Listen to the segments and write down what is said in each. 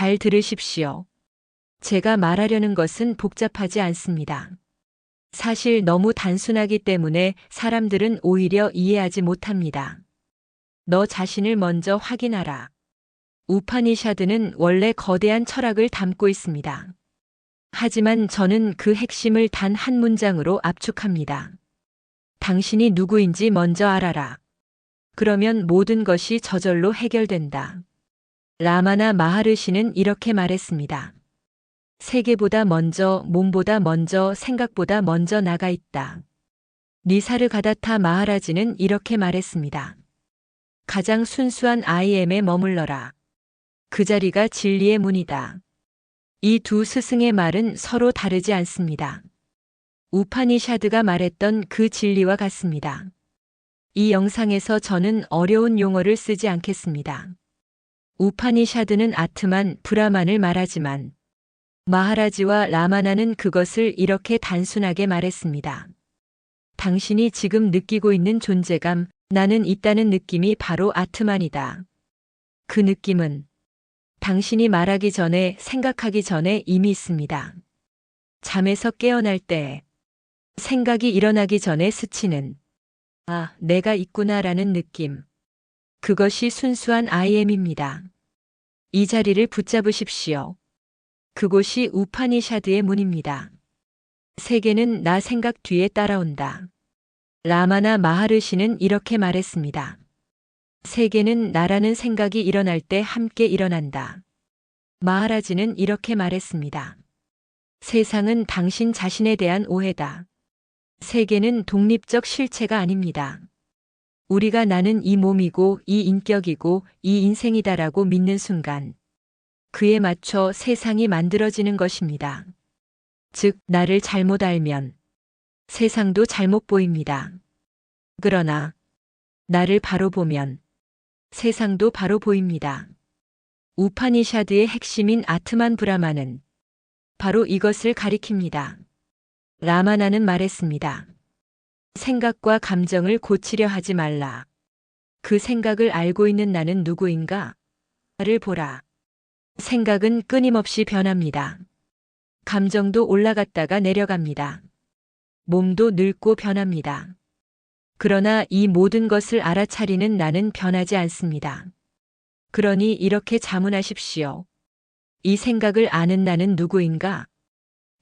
잘 들으십시오. 제가 말하려는 것은 복잡하지 않습니다. 사실 너무 단순하기 때문에 사람들은 오히려 이해하지 못합니다. 너 자신을 먼저 확인하라. 우파니샤드는 원래 거대한 철학을 담고 있습니다. 하지만 저는 그 핵심을 단 한 문장으로 압축합니다. 당신이 누구인지 먼저 알아라. 그러면 모든 것이 저절로 해결된다. 라마나 마하르시는 이렇게 말했습니다. 세계보다 먼저, 몸보다 먼저, 생각보다 먼저 나가 있다. 니사르 가다타 마하라지는 이렇게 말했습니다. 가장 순수한 IM에 머물러라. 그 자리가 진리의 문이다. 이 두 스승의 말은 서로 다르지 않습니다. 우파니샤드가 말했던 그 진리와 같습니다. 이 영상에서 저는 어려운 용어를 쓰지 않겠습니다. 우파니샤드는 아트만, 브라만을 말하지만 마하라지와 라마나는 그것을 이렇게 단순하게 말했습니다. 당신이 지금 느끼고 있는 존재감, 나는 있다는 느낌이 바로 아트만이다. 그 느낌은 당신이 말하기 전에 생각하기 전에 이미 있습니다. 잠에서 깨어날 때 생각이 일어나기 전에 스치는 아, 내가 있구나라는 느낌. 그것이 순수한 IM입니다. 이 자리를 붙잡으십시오. 그곳이 우파니샤드의 문입니다. 세계는 나 생각 뒤에 따라온다. 라마나 마하르시는 이렇게 말했습니다. 세계는 나라는 생각이 일어날 때 함께 일어난다. 마하라지는 이렇게 말했습니다. 세상은 당신 자신에 대한 오해다. 세계는 독립적 실체가 아닙니다. 우리가 나는 이 몸이고 이 인격이고 이 인생이다라고 믿는 순간 그에 맞춰 세상이 만들어지는 것입니다. 즉, 나를 잘못 알면 세상도 잘못 보입니다. 그러나 나를 바로 보면 세상도 바로 보입니다. 우파니샤드의 핵심인 아트만 브라마는 바로 이것을 가리킵니다. 라마나는 말했습니다. 생각과 감정을 고치려 하지 말라. 그 생각을 알고 있는 나는 누구인가? 를 보라. 생각은 끊임없이 변합니다. 감정도 올라갔다가 내려갑니다. 몸도 늙고 변합니다. 그러나 이 모든 것을 알아차리는 나는 변하지 않습니다. 그러니 이렇게 자문하십시오. 이 생각을 아는 나는 누구인가?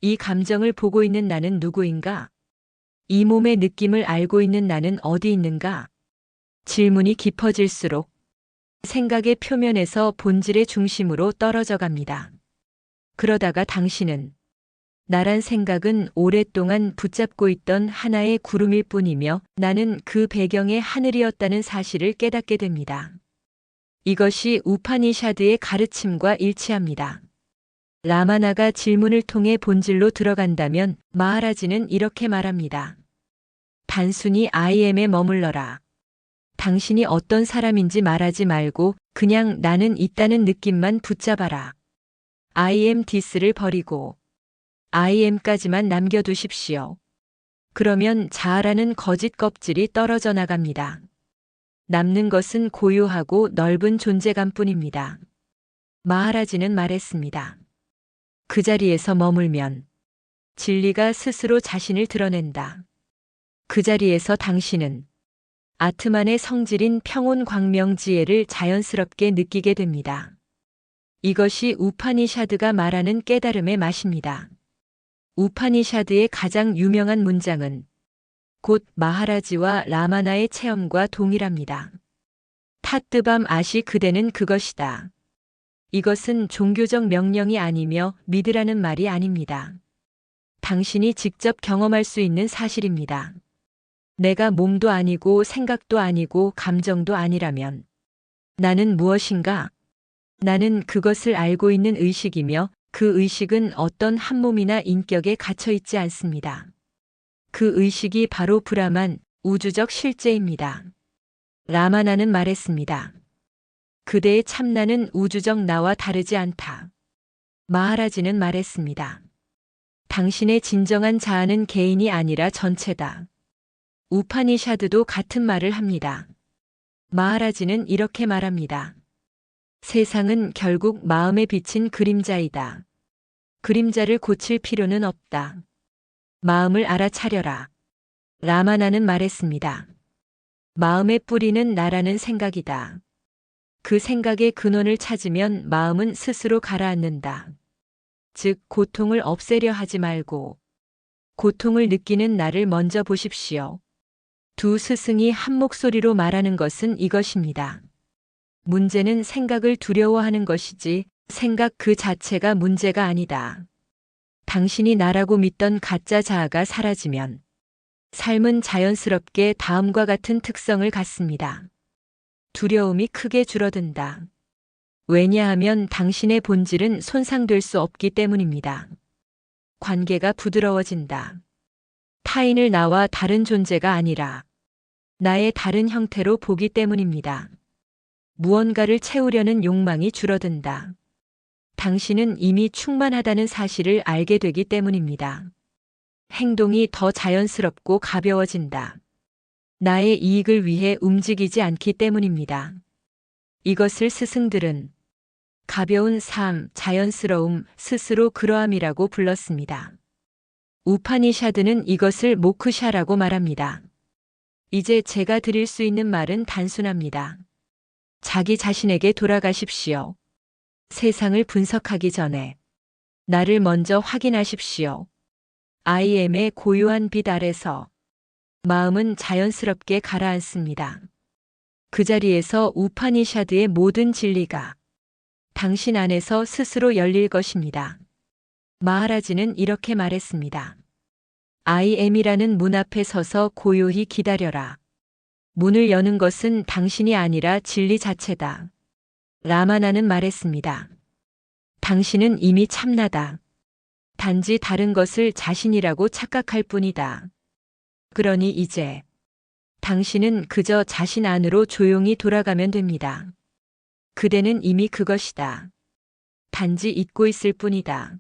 이 감정을 보고 있는 나는 누구인가? 이 몸의 느낌을 알고 있는 나는 어디 있는가? 질문이 깊어질수록 생각의 표면에서 본질의 중심으로 떨어져 갑니다. 그러다가 당신은 나란 생각은 오랫동안 붙잡고 있던 하나의 구름일 뿐이며 나는 그 배경의 하늘이었다는 사실을 깨닫게 됩니다. 이것이 우파니샤드의 가르침과 일치합니다. 라마나가 질문을 통해 본질로 들어간다면 마하라지는 이렇게 말합니다. 단순히 IM에 머물러라. 당신이 어떤 사람인지 말하지 말고 그냥 나는 있다는 느낌만 붙잡아라. IM 디스를 버리고 IM까지만 남겨두십시오. 그러면 자아라는 거짓 껍질이 떨어져 나갑니다. 남는 것은 고요하고 넓은 존재감 뿐입니다. 마하라지는 말했습니다. 그 자리에서 머물면 진리가 스스로 자신을 드러낸다. 그 자리에서 당신은 아트만의 성질인 평온 광명 지혜를 자연스럽게 느끼게 됩니다. 이것이 우파니샤드가 말하는 깨달음의 맛입니다. 우파니샤드의 가장 유명한 문장은 곧 마하라지와 라마나의 체험과 동일합니다. 타뜨밤 아시 그대는 그것이다. 이것은 종교적 명령이 아니며 믿으라는 말이 아닙니다. 당신이 직접 경험할 수 있는 사실입니다. 내가 몸도 아니고 생각도 아니고 감정도 아니라면 나는 무엇인가? 나는 그것을 알고 있는 의식이며 그 의식은 어떤 한 몸이나 인격에 갇혀 있지 않습니다. 그 의식이 바로 브라만 우주적 실제입니다. 라마나는 말했습니다. 그대의 참나는 우주적 나와 다르지 않다. 마하라지는 말했습니다. 당신의 진정한 자아는 개인이 아니라 전체다. 우파니샤드도 같은 말을 합니다. 마하라지는 이렇게 말합니다. 세상은 결국 마음에 비친 그림자이다. 그림자를 고칠 필요는 없다. 마음을 알아차려라. 라마나는 말했습니다. 마음의 뿌리는 나라는 생각이다. 그 생각의 근원을 찾으면 마음은 스스로 가라앉는다. 즉, 고통을 없애려 하지 말고, 고통을 느끼는 나를 먼저 보십시오. 두 스승이 한 목소리로 말하는 것은 이것입니다. 문제는 생각을 두려워하는 것이지, 생각 그 자체가 문제가 아니다. 당신이 나라고 믿던 가짜 자아가 사라지면, 삶은 자연스럽게 다음과 같은 특성을 갖습니다. 두려움이 크게 줄어든다. 왜냐하면 당신의 본질은 손상될 수 없기 때문입니다. 관계가 부드러워진다. 타인을 나와 다른 존재가 아니라 나의 다른 형태로 보기 때문입니다. 무언가를 채우려는 욕망이 줄어든다. 당신은 이미 충만하다는 사실을 알게 되기 때문입니다. 행동이 더 자연스럽고 가벼워진다. 나의 이익을 위해 움직이지 않기 때문입니다. 이것을 스승들은 가벼운 삶, 자연스러움, 스스로 그러함이라고 불렀습니다. 우파니샤드는 이것을 모크샤라고 말합니다. 이제 제가 드릴 수 있는 말은 단순합니다. 자기 자신에게 돌아가십시오. 세상을 분석하기 전에 나를 먼저 확인하십시오. IM의 고요한 빛 아래서 마음은 자연스럽게 가라앉습니다. 그 자리에서 우파니샤드의 모든 진리가 당신 안에서 스스로 열릴 것입니다. 마하라지는 이렇게 말했습니다. IM이라는 문 앞에 서서 고요히 기다려라. 문을 여는 것은 당신이 아니라 진리 자체다. 라마나는 말했습니다. 당신은 이미 참나다. 단지 다른 것을 자신이라고 착각할 뿐이다. 그러니 이제 당신은 그저 자신 안으로 조용히 돌아가면 됩니다. 그대는 이미 그것이다. 단지 잊고 있을 뿐이다.